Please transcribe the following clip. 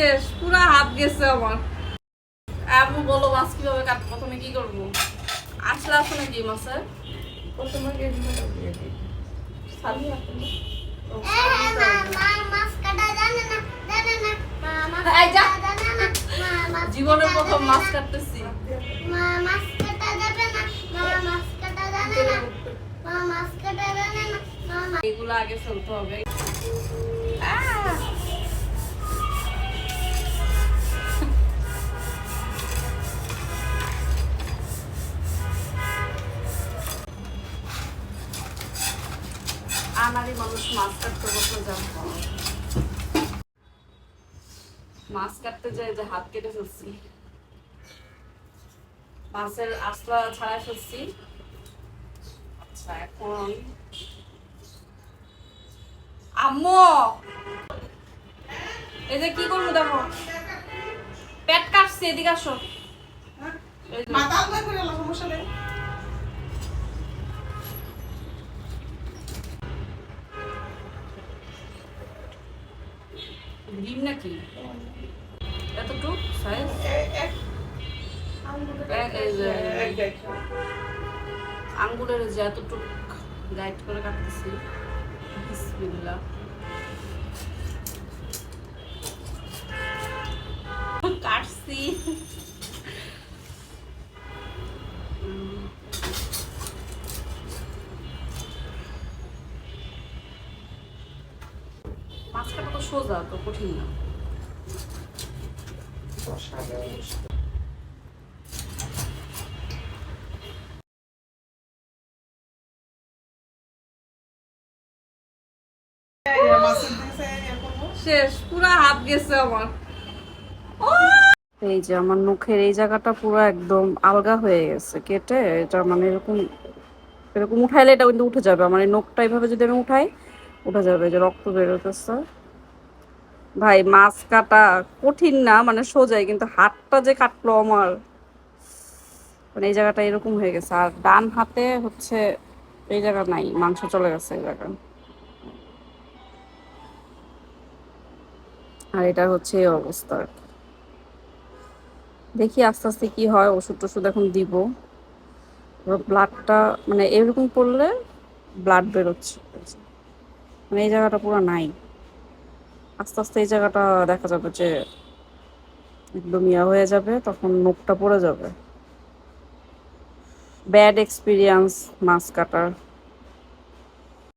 শেষ পুরা হাত গেছে আমার। আম্মু বলো মাছ কীভাবে কাট প্রথমে কি করব? আসলে আসো নাকি মাছের প্রথমে কেজিটা দিয়ে দিই সাবি আসো না? ও, জীবনের প্রথম মাছ কাটতেছি। এগুলো আগে ফেলতে হবে। আহ! মানুষ মাছ কাটতে বসে যাব মাছ কাটতে যাই যে হাত কেটে ফেলছি। মাছের আশলা ছাড়াই ফেলছি। আচ্ছা এখন আম্মু! এই যে কি করব দেখো? পেট কাটছে, এদিকে আসো। মাথা করে। ডিম নাকি? এতটুক সাইজ এই যে- এতটুক গাইড করে কাটতেছি। কাটছি। মাছ কাটা সোজা, তো কঠিন না। শেষ, পুরা হাত গেছে এই যে আমার মুখের এই জায়গাটা পুরো একদম আলগা হয়ে গেছে, কেটে এটা মানে এরকম এরকম উঠাইলে এটা কিন্তু উঠে যাবে আমার এই নখটা এইভাবে যদি আমি উঠাই উঠে যাবে যে রক্ত বেরোতেছে। ভাই, মাছ কাটা কঠিন না মানে সোজাই, কিন্তু হাতটা যে কাটলো আমার। মানে এই জায়গাটা এরকম হয়ে গেছে। আর ডান হাতে হচ্ছে এই জায়গা নাই, মাংস চলে গেছে এই জায়গা। আর এটা হচ্ছে এই অবস্থা। দেখি আস্তে আস্তে কি হয় ওষুধ টষুধ এখন দিব। ব্লাডটা মানে এরকম পড়লে ব্লাড বেরোচ্ছে। মানে এই জায়গাটা পুরো নাই। আস্তে আস্তে এই জায়গাটা দেখা যাবে যে একদম ইয়া হয়ে যাবে, তখন নোখটা পড়ে যাবে। ব্যাড এক্সপিরিয়েন্স মাছ কাটার।